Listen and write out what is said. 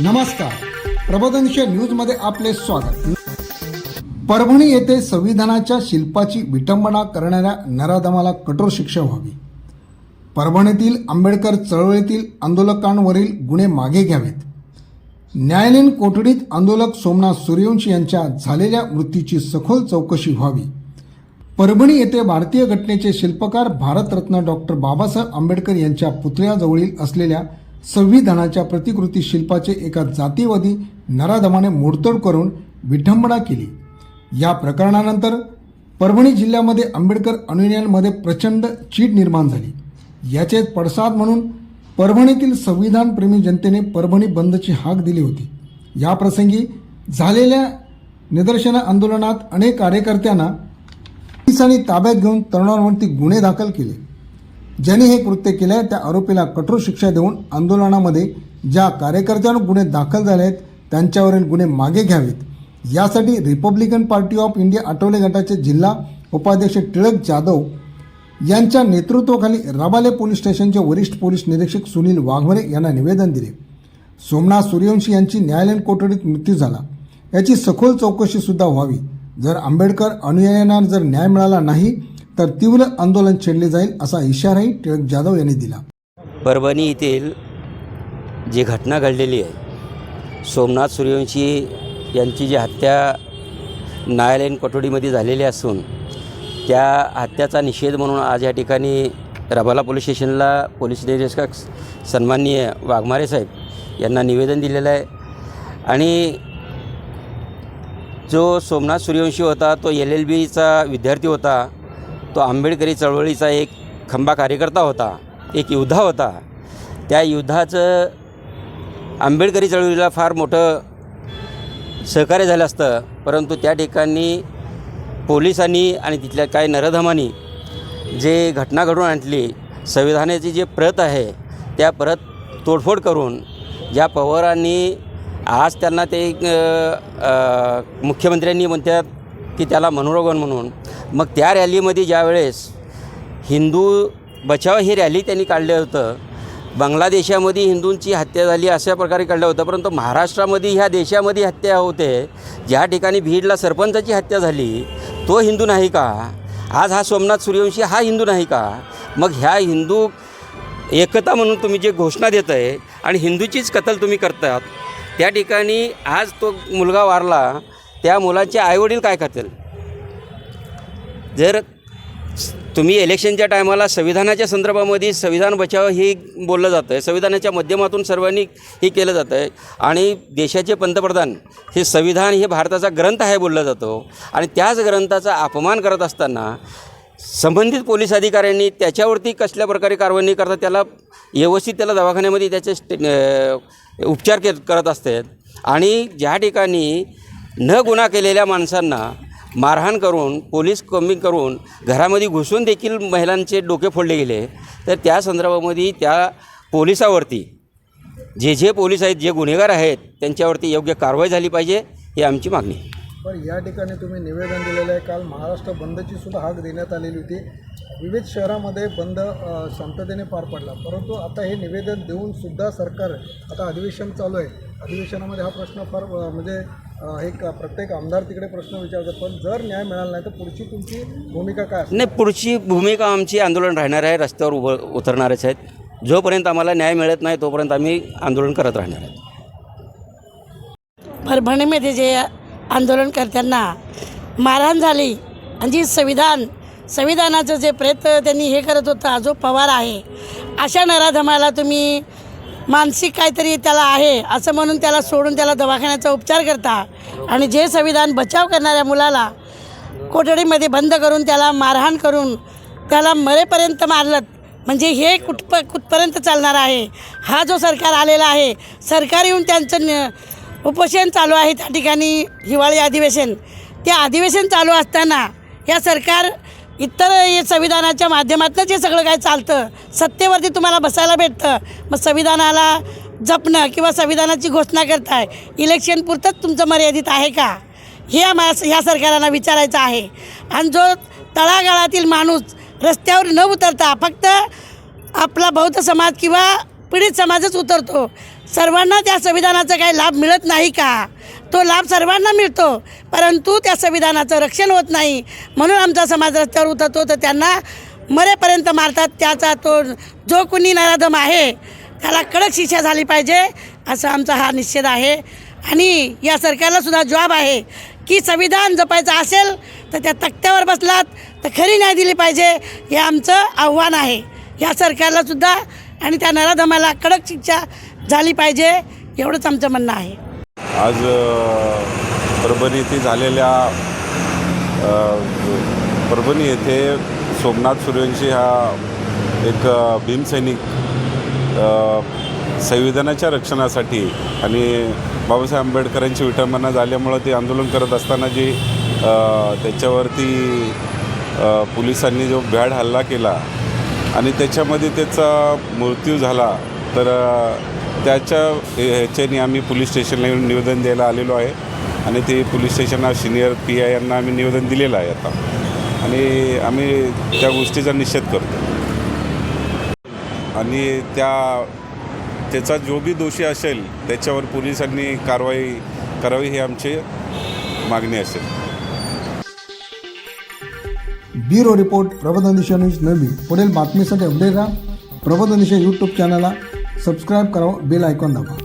नमस्कार. प्रबोधनशे न्यूजमध्ये आपले स्वागत. परभणी येथे संविधानाच्या शिल्पाची विटंबना करणाऱ्या नराधमाला कठोर शिक्षा व्हावी. परभणीतील आंबेडकर चळवळीतील आंदोलकांवरील गुन्हे मागे घ्यावेत. न्यायालयीन कोठडीत आंदोलक सोमनाथ सूर्यवंशी यांच्या झालेल्या मृत्यूची सखोल चौकशी व्हावी. परभणी येथे भारतीय घटनेचे शिल्पकार भारतरत्न डॉक्टर बाबासाहेब आंबेडकर यांच्या पुतळ्याजवळील असलेल्या संविधानाच्या प्रतिकृती शिल्पाचे एका जातीवादी नराधमाने मोडतोड करून विठंबना केली. या प्रकरणानंतर परभणी जिल्ह्यामध्ये आंबेडकर अनुयायांमध्ये प्रचंड चीड निर्माण झाली. याचे पडसाद म्हणून परभणीतील संविधानप्रेमी जनतेने परभणी बंदची हाक दिली होती. याप्रसंगी झालेल्या निदर्शन आंदोलनात अनेक कार्यकर्त्यांना पोलिसांनी ताब्यात घेऊन तरुणांवरती गुन्हे दाखल केले. ज्यांनी हे कृत्य केले आहे त्या आरोपीला कठोर शिक्षा देऊन आंदोलनामध्ये ज्या कार्यकर्त्यांवर गुन्हे दाखल झाले आहेत त्यांच्यावरील गुन्हे मागे घ्यावेत. यासाठी Republican Party of India Athawale गटाचे जिल्हा उपाध्यक्ष टिळक जाधव यांच्या नेतृत्वाखाली रबाले पोलीस स्टेशनचे वरिष्ठ पोलीस निरीक्षक सुनील वाघमरे यांना निवेदन दिले. सोमनाथ सूर्यवंशी यांची न्यायालयीन कोठडीत मृत्यू झाला. याची सखोल चौकशीसुद्धा व्हावी. जर आंबेडकर अनुयायांना जर न्याय मिळाला नाही तर तीव्र आंदोलन छेडले जाईल असा इशाराही टिळक जाधव यांनी दिला. परभणी येथील जी घटना घडलेली आहे सोमनाथ सूर्यवंशी यांची जी हत्या न्यायालयीन कोठडीमध्ये झालेली असून त्या हत्याचा निषेध म्हणून आज या ठिकाणी रबाला पोलीस स्टेशनला पोलीस निरीक्षक सन्माननीय वाघमारे साहेब यांना निवेदन दिलेलं आहे. आणि जो सोमनाथ सूर्यवंशी होता तो एल एल बीचा विद्यार्थी होता तो आंबेडकरी चळवळीचा एक खंबा कार्यकर्ता होता एक युद्धा होता. त्या युद्धाचं आंबेडकरी चळवळीला फार मोठं सहकार्य झालं असतं परंतु त्या ठिकाणी पोलिसांनी आणि तिथल्या काही नरधमांनी जे घटना घडून आणली संविधानाची जे प्रत आहे त्या प्रत तोडफोड करून ज्या पवारांनी आज त्यांना ते एक, मुख्यमंत्र्यांनी म्हणतात की त्याला मनोरंजन म्हणून मग त्या रॅलीमध्ये ज्यावेळेस हिंदू बचाव ही रॅली त्यांनी काढलं होतं बांगलादेशामध्ये हिंदूंची हत्या झाली अशा प्रकारे काढलं होतं परंतु महाराष्ट्रामध्ये ह्या देशामध्ये हत्या होते ज्या ठिकाणी भीडला सरपंचाची हत्या झाली तो हिंदू नाही का? आज हा सोमनाथ सूर्यवंशी हा हिंदू नाही का? मग ह्या हिंदू एकता म्हणून तुम्ही जे घोषणा देत आहे आणि हिंदूचीच कतल तुम्ही करतात त्या ठिकाणी आज तो मुलगा वारला त्या मुलाचे आईवडील काय करतील? जर तुम्ही इलेक्शनच्या टायमाला संविधानाच्या संदर्भामध्ये संविधान बचाव हे बोललं जातं आहे. संविधानाच्या माध्यमातून सर्वांनी हे केलं जातं आहे. आणि देशाचे पंतप्रधान हे संविधान हे भारताचा ग्रंथ आहे बोललं जातो. आणि त्याच ग्रंथाचा अपमान करत असताना संबंधित पोलीस अधिकाऱ्यांनी त्याच्यावरती कसल्या प्रकारे कारवाई नाही करता त्याला व्यवस्थित त्याला दवाखान्यामध्ये त्याचे स्टे उपचार के करत असतात. आणि ज्या ठिकाणी न गुन्हा केलेल्या माणसांना मारहाण करून पोलीस कमी करून घरामध्ये घुसून देखील महिलांचे डोके फोडले गेले. तर त्या संदर्भामध्ये त्या पोलिसावरती जे जे पोलीस आहेत जे गुन्हेगार आहेत त्यांच्यावरती योग्य कारवाई झाली पाहिजे ही आमची मागणी. पण या ठिकाणी तुम्ही निवेदन दिलेलं आहे. काल महाराष्ट्र बंदची सुद्धा हाक देण्यात आलेली होती. विविध शहरामध्ये बंद शांततेने पार पडला. परंतु आता हे निवेदन देऊन सुद्धा सरकार आता अधिवेशन चालू आहे. अधिवेशनामध्ये हा प्रश्न फार म्हणजे अ, हे का- प्रत्येक आमदार तिकडे प्रश्न विचारतात पण जर न्याय मिळाला नाही तर पुढची तुमची भूमिका काय नाही पुढची भूमिका आमची आंदोलन राहणार आहे रस्त्यावर उभं उतरणारच आहेत. जोपर्यंत आम्हाला न्याय मिळत नाही तोपर्यंत आम्ही आंदोलन करत राहणार आहेत परभणीमध्ये जे आंदोलनकर्त्यांना मारहाण झाली आणि जी संविधान संविधानाचं जे प्रयत्न त्यांनी हे करत होता जो पवार आहे अशा नराधमाला तुम्ही मानसिक काहीतरी त्याला आहे असं म्हणून त्याला सोडून त्याला दवाखान्याचा उपचार करता. आणि जे संविधान बचाव करणाऱ्या मुलाला कोठडीमध्ये बंद करून त्याला मारहाण करून त्याला मरेपर्यंत मारलं म्हणजे हे कुठप कुठपर्यंत चालणार आहे? हा जो सरकार आलेला आहे सरकार येऊन त्यांचं न उपोषण चालू आहे त्या ठिकाणी हिवाळी अधिवेशन. ते अधिवेशन चालू असताना या सरकार इतर हे संविधानाच्या माध्यमातनं जे सगळं काय चालतं? सत्तेवरती तुम्हाला बसायला भेटतं. मग संविधानाला जपणं किंवा संविधानाची घोषणा करताय इलेक्शन पुरतंच तुमचं मर्यादित आहे का? हे आम्हा ह्या सरकारांना विचारायचं आहे. आणि जो तळागाळातील माणूस रस्त्यावर न उतरता फक्त आपला बौद्ध समाज किंवा पीडित समाजच उतरतो सर्वांना त्या संविधानाचा काही लाभ मिळत नाही का? तो लाभ सर्वांना मिळतो. परंतु त्या संविधानाचं रक्षण होत नाही. म्हणून आमचा समाज रस्त्यावर उतरतो तर त्यांना मरेपर्यंत मारतात. त्याचा तो जो कुणी नराधम आहे त्याला कडक शिक्षा झाली पाहिजे असा आमचा हा निषेध आहे. आणि या सरकारला सुद्धा जॉब आहे की संविधान जपायचं असेल तर त्या तक्त्यावर बसलात तर खरी न्याय दिली पाहिजे हे आमचं आव्हान आहे. या सरकारला सुद्धा आणि त्या नराधमाला कडक शिक्षा झाली पाहिजे एवढंच आमचं म्हणणं आहे. आज परभणी येथे झालेल्या परभणी येथे सोमनाथ सूर्यवंशी हा एक भीमसैनिक संविधानाच्या रक्षणासाठी आणि बाबासाहेब आंबेडकरांची विटंबना झाल्यामुळं ते आंदोलन करत असताना जी त्याच्यावरती पोलिसांनी जो भ्याड हल्ला केला आणि त्याच्यामध्ये त्याचा मृत्यू झाला तर त्याच्या ह्याच्याने आम्ही पोलीस स्टेशनला येऊन निवेदन द्यायला आलेलो आहे. आणि ते पोलीस स्टेशनला सिनियर पी आय यांना आम्ही निवेदन दिलेलं आहे आता. आणि आम्ही त्या गोष्टीचा निषेध करतो. आणि त्या त्याचा जो बी दोषी असेल त्याच्यावर पोलिसांनी कारवाई करावी ही आमची मागणी असेल. ब्युरो रिपोर्ट प्रबोधन न्यूज नवी. पुढील बातमीसाठी अपडेट राहा. प्रबोधन यूट्यूब चॅनलला. सबस्क्राईब करा बेल आयकॉन दाबा